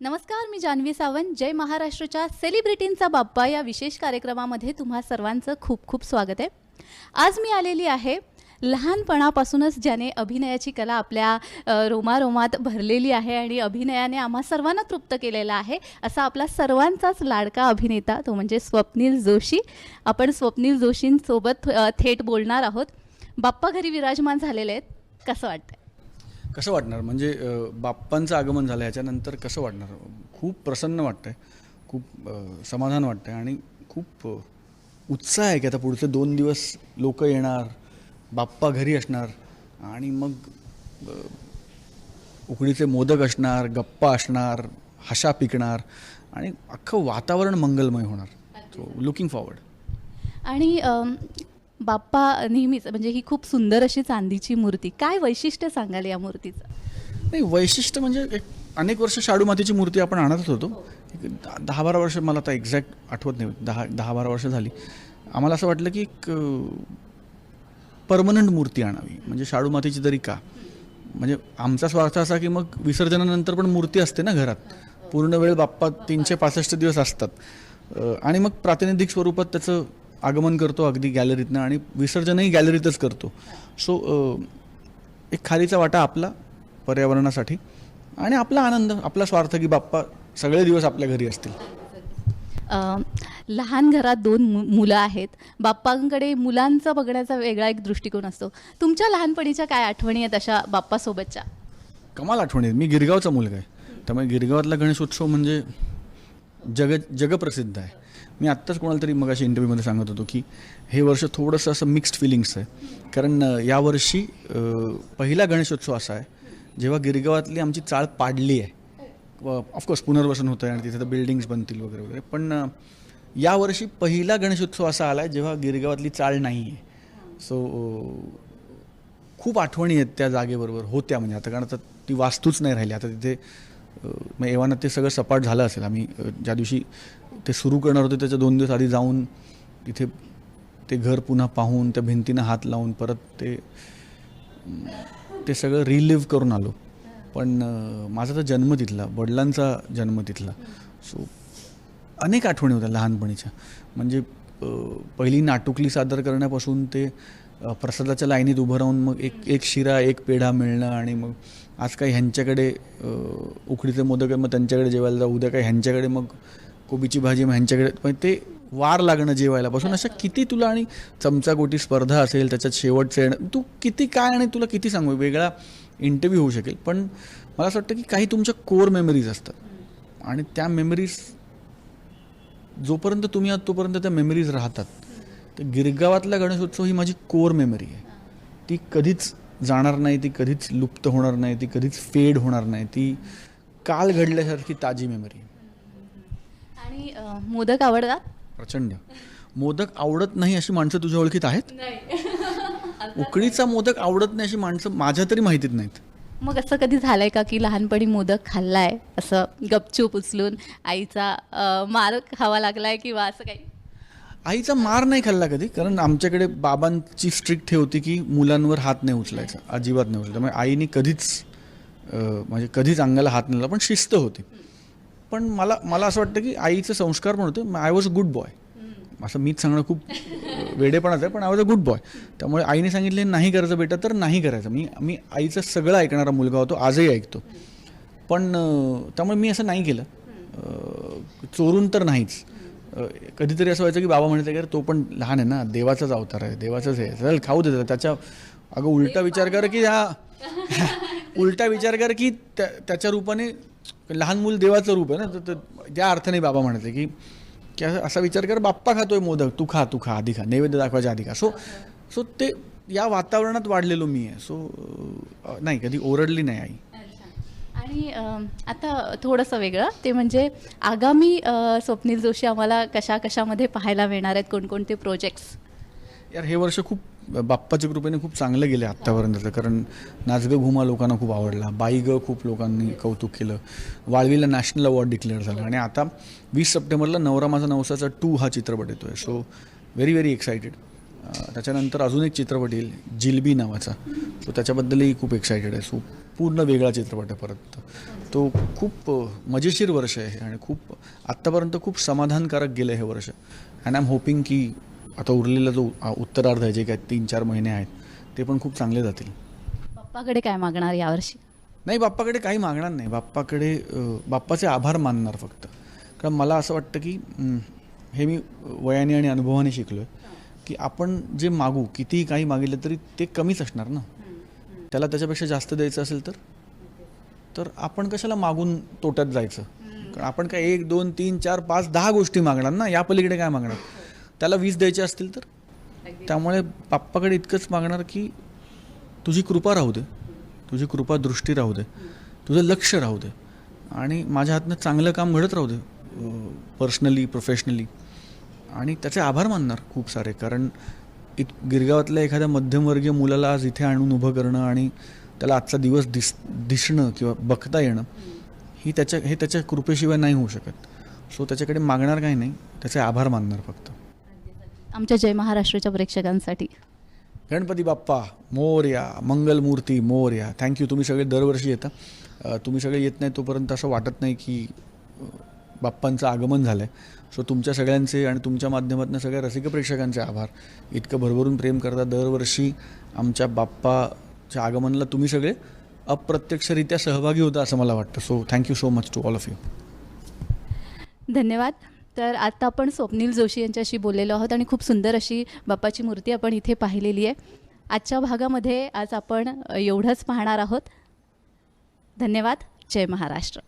नमस्कार मी जान्हवी सावंत. जय महाराष्ट्रच्या सेलिब्रिटींचा बाप्पा या विशेष कार्यक्रमामध्ये तुम्हा सर्वांचं खूप खूप स्वागत आहे. आज मी आलेली आहे लहानपणापासूनच ज्याने अभिनयाची कला आपल्या रोमारोमात भरलेली आहे आणि अभिनयाने आम्हा सर्वांना तृप्त केलेला आहे. असा आपला सर्वांचाच लाडका अभिनेता तो म्हणजे स्वप्नील जोशी. आपण स्वप्नील जोशींसोबत थेट बोलणार आहोत. बाप्पा घरी विराजमान झालेले आहेत. कसं वाटतं कसं वाटणार? म्हणजे बाप्पांचं आगमन झालं ह्याच्यानंतर कसं वाटणार? खूप प्रसन्न वाटतंय. खूप समाधान वाटतंय आणि खूप उत्साह आहे की आता पुढचे दोन दिवस लोक येणार बाप्पा घरी असणार आणि मग उकडीचे मोदक असणार गप्पा असणार हशा पिकणार आणि अख्खं वातावरण मंगलमय होणार. सो लुकिंग फॉरवर्ड आणि बाप्पा नेहमीच म्हणजे ही खूप सुंदर अशी चांदीची मूर्ती. काय वैशिष्ट्य सांगाल या मूर्तीचं? नाही वैशिष्ट्य म्हणजे एक अनेक वर्ष शाडू मातीची मूर्ती आपण आणतच होतो. दहा बारा वर्ष मला आता एक्झॅक्ट आठवत नाही दहा दहा बारा वर्ष झाली. आम्हाला असं वाटलं की एक परमनंट मूर्ती आणावी. म्हणजे शाडू मातीची तरी का? म्हणजे आमचा स्वार्थ असा की मग विसर्जनानंतर पण मूर्ती असते ना घरात. पूर्ण वेळ बाप्पा तीनशे पासष्ट दिवस असतात. आणि मग प्रातिनिधिक स्वरूपात त्याचं आगमन करतो अगदी गॅलरीतनं आणि विसर्जनही गॅलरीतच करतो. सो एक खालीचा वाटा आपला पर्यावरणासाठी आणि आपला आनंद आपला स्वार्थ की बाप्पा सगळे दिवस आपल्या घरी असतील. लहान घरात दोन मु मुलं आहेत. बाप्पांकडे मुलांचा बघण्याचा वेगळा एक दृष्टिकोन असतो. तुमच्या लहानपणीच्या काय आठवणी आहेत अशा बाप्पासोबतच्या? कमाल आठवणी आहेत. मी गिरगावचा मुलगा आहे. त्यामुळे गिरगावातला गणेशोत्सव म्हणजे जग जगप्रसिद्ध आहे. मी आत्ताच कोणाला तरी मग अशा इंटरव्ह्यूमध्ये सांगत होतो की हे वर्ष थोडंसं असं मिक्स्ड फिलिंग्स आहे. कारण यावर्षी पहिला गणेशोत्सव असा आहे जेव्हा गिरगावातली आमची चाळ पाडली आहे. ऑफकोर्स पुनर्वसन होतं आहे आणि तिथे तर बिल्डिंग्स बनतील वगैरे वगैरे. पण यावर्षी पहिला गणेशोत्सव असा आला आहे जेव्हा गिरगावातली चाळ नाही आहे सो खूप आठवणी आहेत त्या जागेबरोबर होत्या म्हणजे. आता कारण आता ती वास्तूच नाही राहिली. आता तिथे मग एव्हाना ते सगळं सपाट झालं असेल. आम्ही ज्या दिवशी ते सुरू करणार होते त्याच्या दोन दिवस आधी जाऊन तिथे ते घर पुन्हा पाहून त्या भिंतीनं हात लावून परत ते ते सगळं रिलिव्ह करून आलो. पण माझा तर जन्म तिथला वडिलांचा जन्म तिथला. सो अनेक आठवणी होत्या लहानपणीच्या. म्हणजे पहिली नाटुकली सादर करण्यापासून ते प्रसादाच्या लाईनीत उभं राहून मग एक एक शिरा एक पेढा मिळणं आणि मग आज काय ह्यांच्याकडे उकडीचे मोदक मग त्यांच्याकडे जेवायला जाऊ उद्या काय ह्यांच्याकडे मग कोबीची भाजी मग ह्यांच्याकडे पण ते वार लागणं जेवायला पासून अशा किती तुला आणि चमचागोटी स्पर्धा असेल त्याच्यात शेवटचं येणं तू किती काय आणि तुला किती सांगू? वेगळा इंटरव्ह्यू होऊ शकेल पण मला असं वाटतं की काही तुमच्या कोर मेमरीज असतात. आणि त्या मेमरीज जोपर्यंत तुम्ही आहात तोपर्यंत त्या मेमरीज राहतात. तर गिरगावातला गणेशोत्सव ही माझी कोर मेमरी आहे. ती कधीच जाणार नाही ती कधीच लुप्त होणार नाही ती कधीच फेड होणार नाही ती काल घडल्यासारखी ताजी मेमरी आहे. आणि मोदक आवडतात? प्रचंड. मोदक आवडत नाही अशी माणसं तुझ्या ओळखीत आहेत? उकडीचा मोदक आवडत नाही अशी माणसं माझ्या तरी माहितीत नाहीत. मग असं कधी झालंय का की लहानपणी मोदक खाल्लाय? असं गपचूप उचलून आईचा मार खावा लागलाय किंवा असं काही? आईचा मार नाही खाल्ला कधी? कारण आमच्याकडे बाबांची स्ट्रिक्ट हे होती की मुलांवर हात नाही उचलायचा अजिबात नाही उचलायचा. त्यामुळे आईने कधीच म्हणजे कधीच अंगाला हात नाही लावला पण शिस्त होती. पण मला मला असं वाटतं की आईचे संस्कार पण होते. I was a good boy असं मीच सांगणं खूप वेडेपणाच आहे पण I was a good boy त्यामुळे आईने सांगितले नाही करायचं बेटा तर नाही करायचं. मी मी आईचं सगळं ऐकणारा मुलगा होतो आजही ऐकतो. पण त्यामुळे मी असं नाही केलं. चोरून तर नाहीच. कधीतरी असं व्हायचं की बाबा म्हणायचं की "अरे, तो पण लहान आहे ना देवाचाच अवतार आहे देवाचंच आहे. चल खाऊ दे त्याच्या अगं उलटा विचार कर की हा उलटा विचार कर की त्या- त्याच्या रूपाने लहान मूल देवाचं रूप आहे ना तर- त्या अर्थाने बाबा म्हणायचं की की असं असा विचार कर बाप्पा खातोय मोदक तू खा तू खा आधी खा नैवेद्य दाखवायच्या आधी खा. सो सो ते या वातावरणात वाढलेलो मी आहे. सो नाही कधी ओरडली नाही आई. आणि आता थोडंसं वेगळं. ते म्हणजे आगामी स्वप्नील जोशी आम्हाला कशा कशामध्ये पाहायला मिळणार आहेत कोणकोणते प्रोजेक्ट्स यार हे वर्ष खूप बाप्पाच्या कृपेने खूप चांगलं गेले आत्तापर्यंतचं कारण नाचगं घुमा लोकांना खूप आवडला. बाई ग खूप लोकांनी कौतुक केलं. वाळवीला नॅशनल अवॉर्ड डिक्लेअर झाला. आणि आता वीस सप्टेंबरला नवरा माझा नवसाचा टू हा चित्रपट येतो आहे सो व्हेरी व्हेरी एक्सायटेड त्याच्यानंतर अजून एक चित्रपट येईल जिलबी नावाचा. सो त्याच्याबद्दलही खूप एक्सायटेड आहे. सो पूर्ण वेगळा चित्रपट आहे परत. तो खूप मजेशीर वर्ष आहे आणि खूप आत्तापर्यंत खूप समाधानकारक गेलं हे वर्ष. अँड आय एम होपिंग की आता उरलेला जो उत्तरार्ध आहे जे काय तीन चार महिने आहेत ते पण खूप चांगले जातील. पप्पाकडे काय मागणार यावर्षी? नाही बाप्पाकडे काही मागणार नाही. बाप्पाकडे बाप्पाचे आभार मानणार फक्त. कारण मला असं वाटतं की हं, हे मी वयाने आणि अनुभवाने शिकलो आहे की आपण जे मागू कितीही काही मागितलं तरी ते कमीच असणार ना? त्याला त्याच्यापेक्षा जास्त द्यायचं असेल तर? तर आपण कशाला मागून तोट्यात जायचं? कारण आपण काय एक दोन तीन चार पाच दहा गोष्टी मागणार ना? या पलीकडे काय मागणार? त्याला वीस द्यायचे असतील तर? त्यामुळे बाप्पाकडे इतकंच मागणार की तुझी कृपा राहू दे. तुझी कृपा दृष्टी राहू दे. तुझं लक्ष राहू दे. आणि माझ्या हातनं चांगलं काम घडत राहू दे. पर्सनली प्रोफेशनली आणि त्याचे आभार मानणार खूप सारे कारण इत गिरगावातल्या एखाद्या मध्यमवर्गीय मुलाला आज इथे आणून उभं करणं आणि त्याला आजचा दिवस दिस दिसणं किंवा बघता येणं ही त्याच्या हे त्याच्या कृपेशिवाय नाही होऊ शकत. सो त्याच्याकडे मागणार काही नाही त्याचे आभार मानणार फक्त. आमच्या जय महाराष्ट्राच्या प्रेक्षकांसाठी. गणपती बाप्पा मोर्या मंगलमूर्ती मोर्या. थँक्यू तुम्ही सगळे दरवर्षी येता. तुम्ही सगळे येत नाही तोपर्यंत असं वाटत नाही की बाप्पांचं आगमन झालं आहे सो तुमच्या सगळ्यांचे आणि तुमच्या माध्यमातून सगळ्या रसिक प्रेक्षकांचे आभार. इतकं भरभरून प्रेम करता दरवर्षी आमच्या बाप्पाच्या आगमनाला तुम्ही सगळे अप्रत्यक्षरित्या सहभागी होता असं मला वाटतं. So thank you so much to all of you धन्यवाद. तर आता आपण स्वप्नील जोशी यांच्याशी बोललेलो आहोत आणि खूप सुंदर अशी बाप्पाची मूर्ती आपण इथे पाहिलेली आहे. आजच्या भागामध्ये आज आपण एवढंच पाहणार आहोत. धन्यवाद. जय महाराष्ट्र.